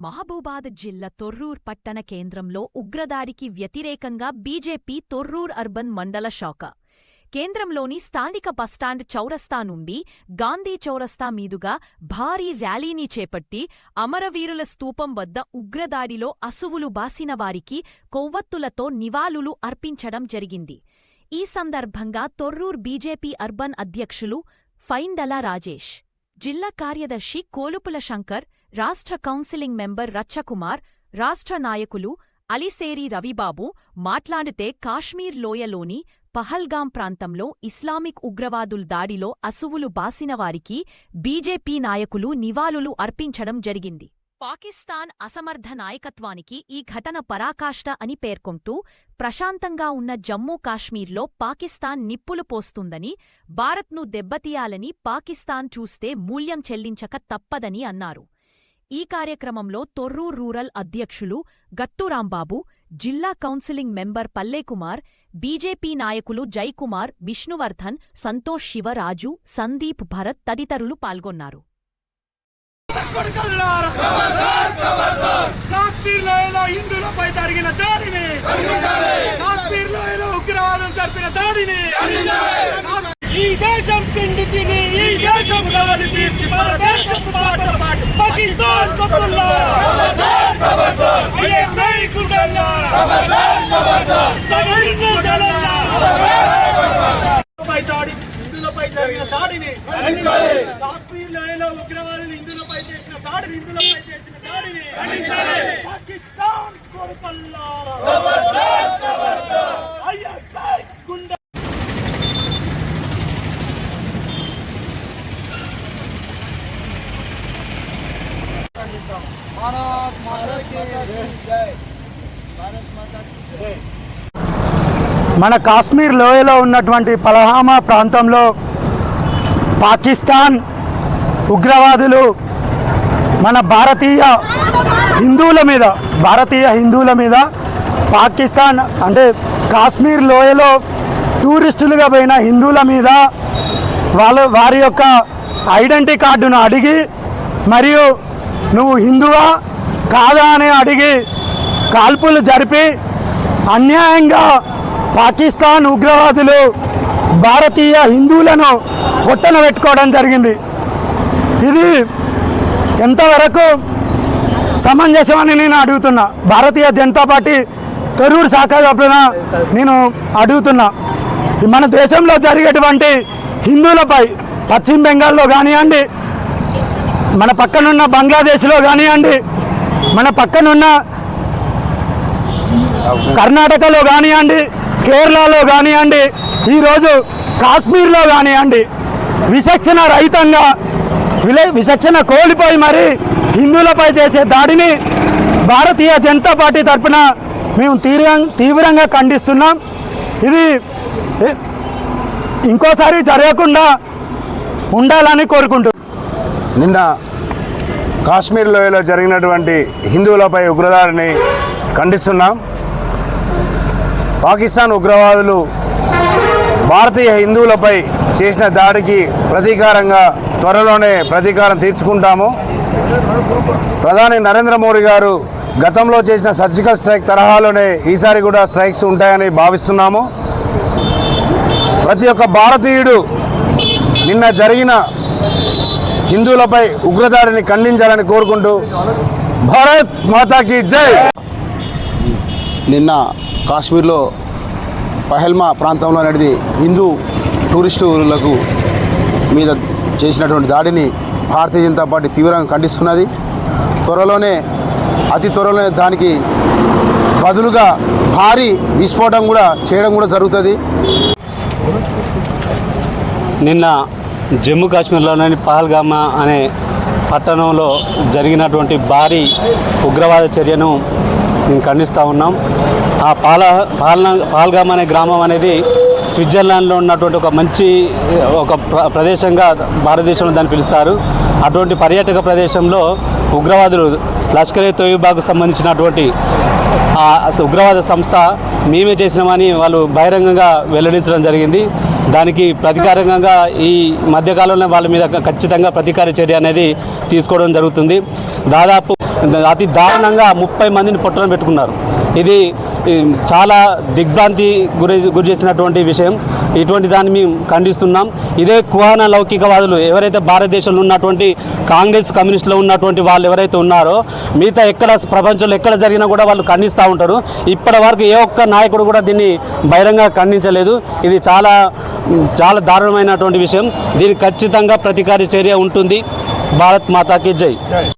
మహబూబాద్ జిల్లా తొర్రూర్ పట్టణ కేంద్రంలో ఉగ్రదాడికి వ్యతిరేకంగా బీజేపీ తొర్రూర్ అర్బన్ మండల శాఖ. కేంద్రంలోని స్థానిక బస్టాండ్ చౌరస్తా నుండి గాంధీ చౌరస్తా మీదుగా భారీ ర్యాలీని చేపట్టి అమరవీరుల స్తూపం వద్ద ఉగ్రదాడిలో అసువులు బాసిన వారికి కొవ్వొత్తులతో నివాళులు అర్పించడం జరిగింది. ఈ సందర్భంగా తొర్రూర్ బీజేపీ అర్బన్ అధ్యక్షులు ఫైందల రాజేష్ జిల్లా కార్యదర్శి కోలుపుల శంకర్ రాష్ట్ర కౌన్సిలింగ్ మెంబర్ రచ్చకుమార్ రాష్ట్ర నాయకులు అలిసేరి రవిబాబు మాట్లాడితే కాశ్మీర్ లోయలోని పహల్గాం ప్రాంతంలో ఇస్లామిక్ ఉగ్రవాదుల దాడిలో అసువులు బాసినవారికి బీజేపీ నాయకులు నివాళులు అర్పించడం జరిగింది. పాకిస్తాన్ అసమర్థ నాయకత్వానికి ఈ ఘటన పరాకాష్ట అని పేర్కొంటూ ప్రశాంతంగా ఉన్న జమ్మూ కాశ్మీర్లో పాకిస్తాన్ నిప్పులు పోస్తుందని భారత్ను దెబ్బతీయాలని పాకిస్తాన్ చూస్తే మూల్యం చెల్లించక తప్పదని అన్నారు. ఈ కార్యక్రమంలో తొర్రూర్ రూరల్ అధ్యక్షులు గత్తురాంబాబు జిల్లా కౌన్సిలింగ్ మెంబర్ పల్లెకుమార్ బీజేపీ నాయకులు జైకుమార్ విష్ణువర్ధన్ సంతోష్ శివరాజు సందీప్ భరత్ తదితరులు పాల్గొన్నారు జరిగిన దాడిని కాశ్మీర్లో ఉగ్రవాదం జరిపిన దాడిని దేశం తిండి తిని ఈ దేశం గాలి తీర్చి మన దేశం పాట పాటి పాకిస్తాన్ కొట్టుల్లారా! ఐఎస్ఐ! పై దాడి హిందువులపై జరిగిన దాడిని కాశ్మీర్ లోయలో ఉగ్రవాదులు హిందువులపై చేసిన దాడిని హిందువులపై చేసిన దాడిని పాకిస్తాన్ కొడుకల్లారా మన కాశ్మీర్ లోయలో ఉన్నటువంటి పలహామా ప్రాంతంలో పాకిస్తాన్ ఉగ్రవాదులు మన భారతీయ హిందువుల మీద భారతీయ హిందువుల మీద పాకిస్తాన్ అంటే కాశ్మీర్ లోయలో టూరిస్టులుగా పోయిన హిందువుల మీద వాళ్ళ వారి యొక్క ఐడెంటిటీ కార్డును అడిగి మరియు నువ్వు హిందువా? కాదా? అని అడిగి కాల్పులు జరిపి అన్యాయంగా పాకిస్తాన్ ఉగ్రవాదులు భారతీయ హిందువులను పొట్టన పెట్టుకోవడం జరిగింది. ఇది ఎంతవరకు సమంజసమని నేను అడుగుతున్నా. భారతీయ జనతా పార్టీ తెరూరు శాఖ తప్పున నేను అడుగుతున్నా. మన దేశంలో జరిగేటువంటి హిందువులపై పశ్చిమ బెంగాల్లో కానివ్వండి మన పక్కనున్న బంగ్లాదేశ్లో కానివ్వండి మన పక్కనున్న కర్ణాటకలో కానివ్వండి కేరళలో కానివ్వండి ఈరోజు కాశ్మీర్లో కానివ్వండి విచక్షణ రహితంగా విలే విచక్షణ కోల్పోయి మరి హిందువులపై చేసే దాడిని భారతీయ జనతా పార్టీ తరఫున మేము తీవ్ర తీవ్రంగా ఖండిస్తున్నాం. ఇది ఇంకోసారి జరగకుండా ఉండాలని కోరుకుంటున్నాం. నిన్న కాశ్మీర్ లోయలో జరిగినటువంటి హిందువులపై ఉగ్రదాడిని ఖండిస్తున్నాం. పాకిస్తాన్ ఉగ్రవాదులు భారతీయ హిందువులపై చేసిన దాడికి ప్రతీకారంగా త్వరలోనే ప్రతీకారం తీర్చుకుంటాము. ప్రధాని నరేంద్ర మోడీ గారు గతంలో చేసిన సర్జికల్ స్ట్రైక్ తరహాలోనే ఈసారి కూడా స్ట్రైక్స్ ఉంటాయని భావిస్తున్నాము. ప్రతి ఒక్క భారతీయుడు నిన్న జరిగిన హిందువులపై ఉగ్రదాడిని ఖండించాలని కోరుకుంటూ భారత్ మాతాకి జై! నిన్న కాశ్మీర్లో పహల్మా ప్రాంతంలో అనేది హిందూ టూరిస్టులకు మీద చేసినటువంటి దాడిని భారతీయ జనతా పార్టీ తీవ్రంగా ఖండిస్తున్నది. త్వరలోనే అతి త్వరలోనే దానికి బదులుగా భారీ విస్ఫోటం కూడా చేయడం కూడా జరుగుతుంది. నిన్న జమ్మూ కాశ్మీర్లోని పహల్గామా అనే పట్టణంలో జరిగినటువంటి భారీ ఉగ్రవాద చర్యను మేము ఖండిస్తూ ఉన్నాం. ఆ పాల పాలన పాల్గామ్ అనే గ్రామం అనేది స్విట్జర్లాండ్లో ఉన్నటువంటి ఒక మంచి ఒక ప్రదేశంగా భారతదేశంలో దాన్ని పిలుస్తారు. అటువంటి పర్యాటక ప్రదేశంలో ఉగ్రవాదులు లష్కర్ ఏ తోయిబాకు సంబంధించినటువంటి ఆ ఉగ్రవాద సంస్థ మేమే చేసినామని వాళ్ళు బహిరంగంగా వెల్లడించడం జరిగింది. దానికి ప్రతీకారంగా ఈ మధ్యకాలంలో వాళ్ళ మీద ఖచ్చితంగా ప్రతీకార చర్య అనేది తీసుకోవడం జరుగుతుంది. దాదాపు అతి దారుణంగా ముప్పై మందిని పొట్టన పెట్టుకున్నారు. ఇది చాలా దిగ్భ్రాంతి గురి గురి చేసినటువంటి విషయం. ఇటువంటి దాన్ని మేము ఖండిస్తున్నాం. ఇదే కుహాన లౌకికవాదులు ఎవరైతే భారతదేశంలో ఉన్నటువంటి కాంగ్రెస్ కమ్యూనిస్టులో ఉన్నటువంటి వాళ్ళు ఎవరైతే ఉన్నారో మిగతా ఎక్కడ ప్రపంచంలో ఎక్కడ జరిగినా కూడా వాళ్ళు ఖండిస్తూ ఉంటారు. ఇప్పటి వరకు ఏ ఒక్క నాయకుడు కూడా దీన్ని బహిరంగ ఖండించలేదు. ఇది చాలా చాలా దారుణమైనటువంటి విషయం. దీనికి ఖచ్చితంగా ప్రతీకార చర్య ఉంటుంది. భారత్ మాతాకి జై.